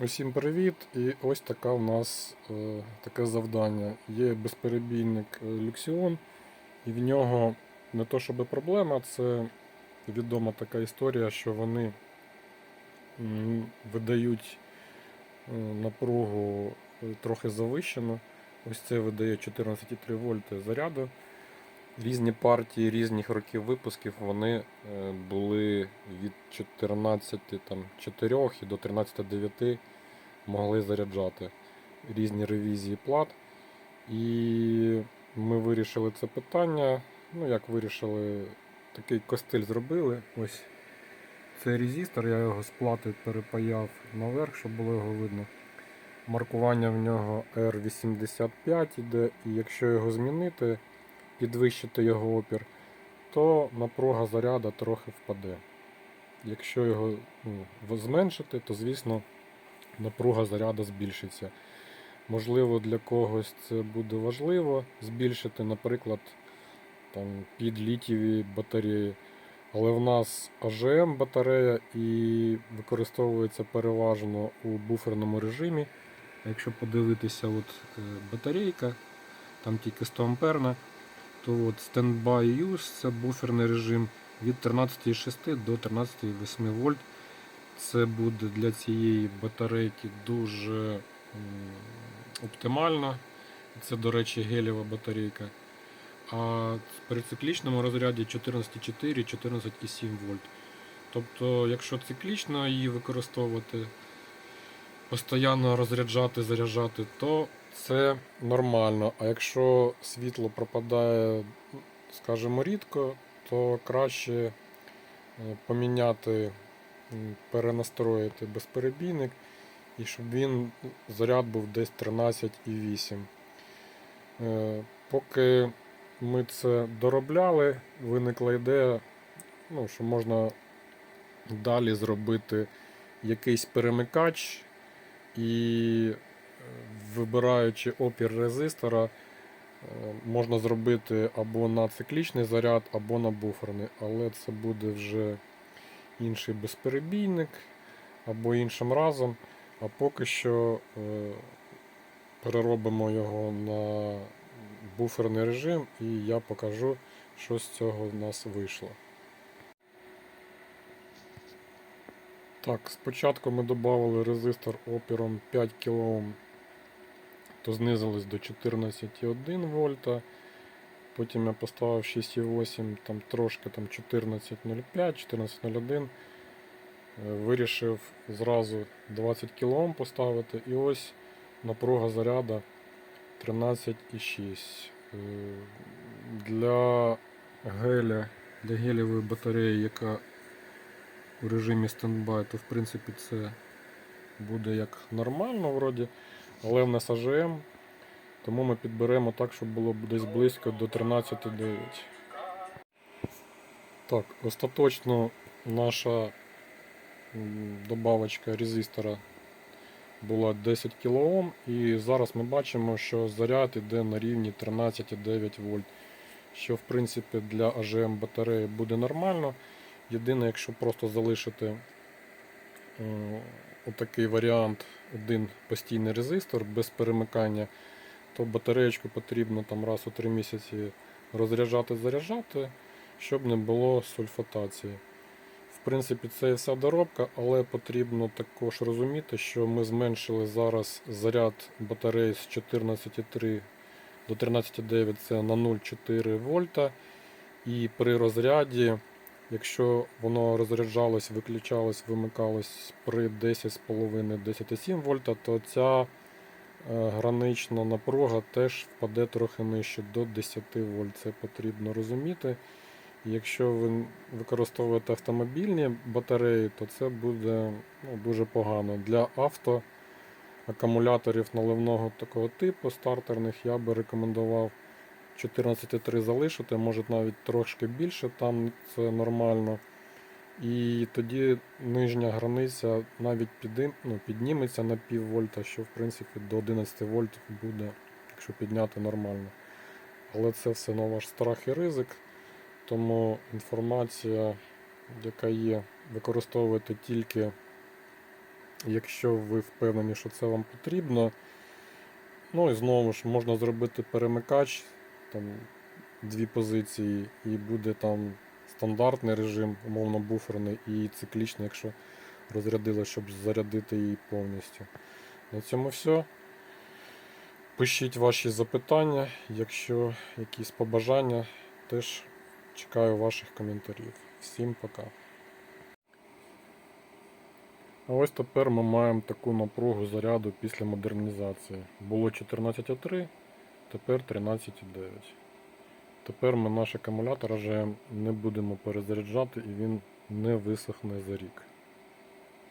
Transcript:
Усім привіт! І ось така у нас е, таке завдання. Є безперебійник е, Luxion, і в нього не то щоб проблема, це відома така історія, що вони видають е, напругу е, трохи завищену. Ось це видає 14,3 вольти заряду. Різні партії різних років випусків вони е, були від 14 там, 4 і до 13,9 могли заряджати різні ревізії плат. І ми вирішили це питання. Ну, як вирішили, такий костиль зробили. Ось цей резистор, я його з плати перепаяв наверх, щоб було його видно. Маркування в нього R85 іде, і якщо його змінити, підвищити його опір, то напруга заряда трохи впаде. Якщо його ну, зменшити, то звісно напруга заряда збільшиться. Можливо, для когось це буде важливо збільшити, наприклад, там, під літієві батареї. Але в нас AGM батарея і використовується переважно у буферному режимі. Якщо подивитися, от е, батарейка, там тільки 100 амперна, то от Standby Use це буферний режим від 13,6 до 13,8 вольт. Це буде для цієї батарейки дуже оптимально. Це, до речі, гелєва батарейка. А при циклічному розряді 14,4 14,7 вольт. Тобто, якщо циклічно її використовувати, постійно розряджати, заряджати, то це нормально. А якщо світло пропадає, скажімо, рідко, то краще е, поміняти, перенастроїти безперебійник і щоб він заряд був десь 13,8. Е, Поки ми це доробляли, виникла ідея, ну, що можна далі зробити якийсь перемикач і вибираючи опір резистора, е, можна зробити або на циклічний заряд, або на буферний, але це буде вже інший безперебійник або іншим разом. А поки що е, переробимо його на буферний режим і я покажу, що з цього в нас вийшло. Так, спочатку ми додали резистор опіром 5 кОм, то знизились до 14,1 вольта. Потім я поставив 6,8, там трошки там 14,05, 14,01. Е, Вирішив зразу 20 кОм поставити. І ось напруга заряда 13,6. Е, Для геля, для гелєвої батареї, яка у режимі стендбай, то в принципі це буде як нормально вроді. Але в нас AGM, тому ми підберемо так, щоб було десь близько до 13,9. Так, остаточно наша добавочка резистора була 10 кОм і зараз ми бачимо, що заряд іде на рівні 13,9 вольт, що в принципі для AGM батареї буде нормально. Єдине, якщо просто залишити е, отакий варіант, один постійний резистор без перемикання, то батареєчку потрібно там раз у 3 місяці розряджати, заряджати, щоб не було сульфатації. В принципі, це і вся доробка, але потрібно також розуміти, що ми зменшили зараз заряд батареї з 14,3 до 13,9 це на 0,4 вольта. І при розряді, якщо воно розряджалось, виключалось, вимикалось при 10,5-10,7 вольта, то ця е, гранична напруга теж впаде трохи нижче до 10 вольт. Це потрібно розуміти. Якщо ви використовуєте автомобільні батареї, то це буде ну, дуже погано. Для авто акумуляторів наливного такого типу стартерних я би рекомендував 14,3 залишити, може навіть трошки більше, там це нормально. І тоді нижня границя навіть підим, ну, підніметься на пів вольта, що в принципі до 11 вольт буде, якщо підняти нормально. Але це все на ваш страх і ризик. Тому інформація, яка є, використовуйте тільки якщо ви впевнені, що це вам потрібно. Ну і знову ж можна зробити перемикач, там дві позиції, і буде там стандартний режим, умовно буферний, і циклічний, якщо розрядили, щоб зарядити її повністю. На цьому все. Пишіть ваші запитання, якщо якісь побажання, теж чекаю ваших коментарів. Всім пока. А ось тепер ми маємо таку напругу заряду після модернізації. Було 14,3, тепер 13,9. Тепер ми наш акумулятор вже не будемо перезаряджати і він не висохне за рік.